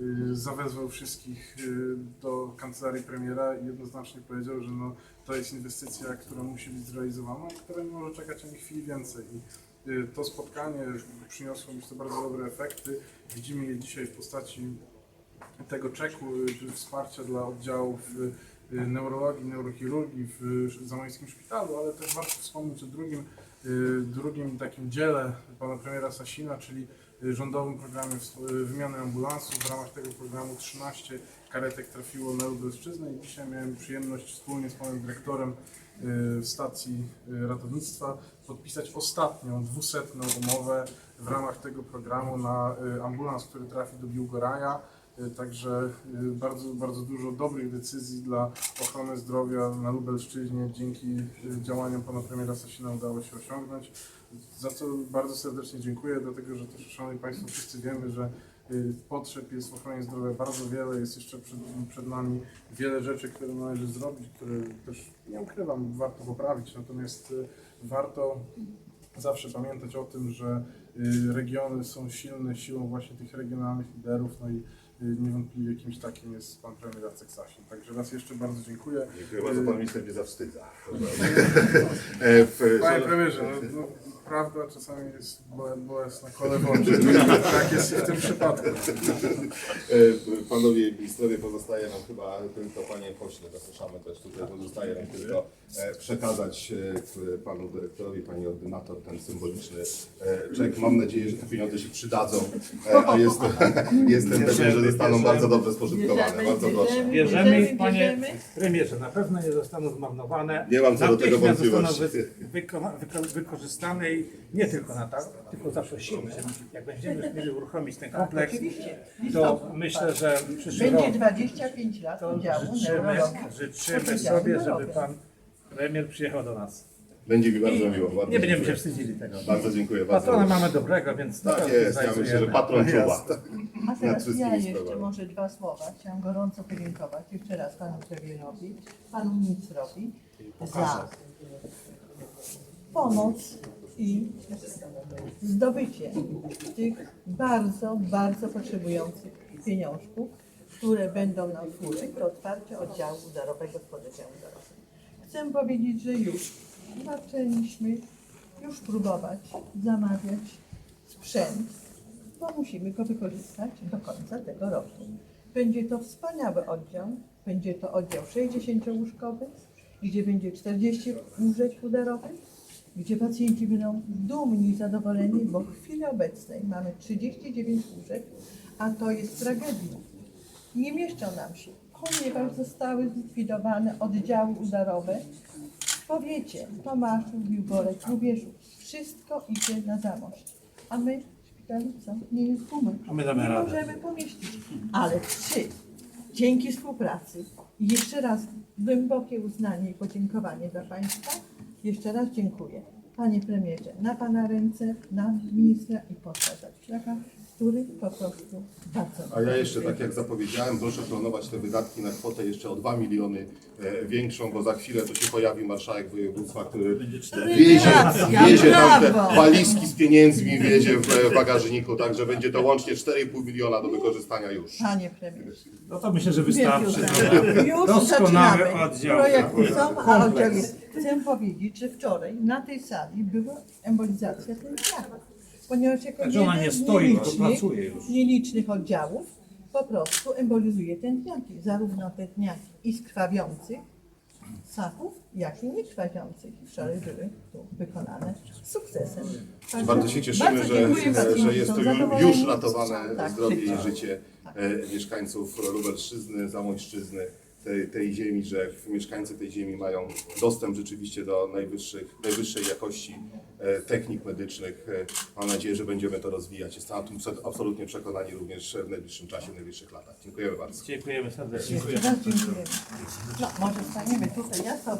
y, zawezwał wszystkich y, do kancelarii premiera i jednoznacznie powiedział, że no, to jest inwestycja, która musi być zrealizowana i która nie może czekać ani chwili więcej. I y, to spotkanie przyniosło myślę bardzo dobre efekty. Widzimy je dzisiaj w postaci tego czeku y, wsparcia dla oddziałów neurologii, neurochirurgii w Zamojskim Szpitalu, ale też warto wspomnieć o drugim, drugim takim dziele pana premiera Sasina, czyli y, rządowym programie y, wymiany ambulansów. W ramach tego programu 13 karetek trafiło na Lubelszczyznę i dzisiaj miałem przyjemność wspólnie z panem dyrektorem y, stacji y, ratownictwa podpisać ostatnią, dwusetną umowę w ramach tego programu na y, ambulans, który trafi do Biłgoraja. Y, Także y, bardzo, bardzo dużo dobrych decyzji dla ochrony zdrowia na Lubelszczyźnie dzięki y, działaniom pana premiera Sasina udało się osiągnąć. Za co bardzo serdecznie dziękuję, dlatego że też, szanowni państwo, wszyscy wiemy, że potrzeb jest w ochronie zdrowia bardzo wiele, jest jeszcze przed, przed nami wiele rzeczy, które należy zrobić, które też nie ukrywam, warto poprawić, natomiast warto zawsze pamiętać o tym, że regiony są silne siłą właśnie tych regionalnych liderów, no i niewątpliwie kimś takim jest pan premier Jacek Sasin. Także raz jeszcze bardzo dziękuję. Dziękuję bardzo, pan minister mnie zawstydza. E, Panie premierze, no, no, prawda czasami jest bole- bolesna kole w oczy. Tak jest w tym przypadku. E, Panowie ministrowie, pozostaje nam chyba tylko, panie pośle, zapraszamy też tutaj, pozostaje nam tylko e, przekazać e, panu dyrektorowi, pani ordynator ten symboliczny czek. Mam nadzieję, że te pieniądze się przydadzą, a jest, jestem pewien, że zostaną bardzo dobrze spożytkowane. Bardzo proszę. Bierzemy panie premierze, na pewno nie zostaną zmarnowane. Nie mam co do tego Natychmiast zostaną wątpliwości. wy- wykorzystane i nie tylko na tak, tylko zaprosimy. Jak będziemy już mieli uruchomić ten kompleks, Oczywiście. to myślę, że w przyszłym Będzie roku 25 lat to udziału życzymy, życzymy sobie, żeby pan premier przyjechał do nas. Będzie mi bardzo miło. Bardzo Nie będziemy się dziękuję. wstydzili tego. Bardzo dziękuję. Bardzo Patrona mamy dobrego, więc na Tak pewno jest, ja myślę, że zrealizujemy. patron czuwa. Jasne. A nad teraz wszystkimi ja jeszcze sprawami. może dwa słowa. Chciałam gorąco podziękować jeszcze raz panu premierowi, panu ministrowi za pomoc i zdobycie tych bardzo, bardzo potrzebujących pieniążków, które będą nam służyć do otwarcia oddziału udarowego w pododdziału udarowym. Chcę powiedzieć, że już zaczęliśmy już próbować zamawiać sprzęt, bo musimy go wykorzystać do końca tego roku. Będzie to wspaniały oddział, będzie to oddział 60-łóżkowy, gdzie będzie 40 łóżek udarowych, gdzie pacjenci będą dumni i zadowoleni, bo w chwili obecnej mamy 39 łóżek, a to jest tragedia. Nie mieszczą nam się, ponieważ zostały zlikwidowane oddziały udarowe w powiecie Tomaszów, Biłgorek, Lubieżów. Wszystko idzie na zamość. A my w szpitalu co? Nie jest gumy. A my damy Nie radę. możemy pomieścić. Ale trzy, dzięki współpracy i jeszcze raz głębokie uznanie i podziękowanie dla Państwa. Jeszcze raz dziękuję. Panie premierze, na Pana ręce, na ministra i posła Zawiślaka, który po prostu bardzo A ja jeszcze, tak jak zapowiedziałem, proszę planować te wydatki na kwotę jeszcze o 2 miliony e, większą, bo za chwilę to się pojawi marszałek województwa, który wiezie, wiezie tam te walizki z pieniędzmi, wiezie w e, bagażniku, także będzie to łącznie 4,5 miliona do wykorzystania już. Panie premierze. No to myślę, że wystarczy. Już Doskonały zaczynamy. oddział. Projekty są, a Kompleks. oddział jest. Chcę powiedzieć, że wczoraj na tej sali była embolizacja tętniaka. Ponieważ jako Także ona jeden nie z stoi, tylko nielicznych- pracuje już. nielicznych oddziałów po prostu embolizuje tętniaki. Zarówno tętniaki i z krwawiących ssaków, jak i niekrwawiących. Wczoraj były tu wykonane z sukcesem. Także Bardzo się cieszymy, bardzo że, dziękuję, że, jest to ju- zadowoleni. już ratowane Tak, zdrowie i tak. życie e, mieszkańców Lubelszczyzny, Zamojszczyzny, tej, tej ziemi, że mieszkańcy tej ziemi mają dostęp rzeczywiście do najwyższych, najwyższej jakości technik medycznych. E, Mam nadzieję, że będziemy to rozwijać. Jestem o tym prze- absolutnie przekonani również w najbliższym czasie, w najbliższych latach. Dziękujemy bardzo. Dziękujemy serdecznie. No, może staniemy tutaj. Ja sobie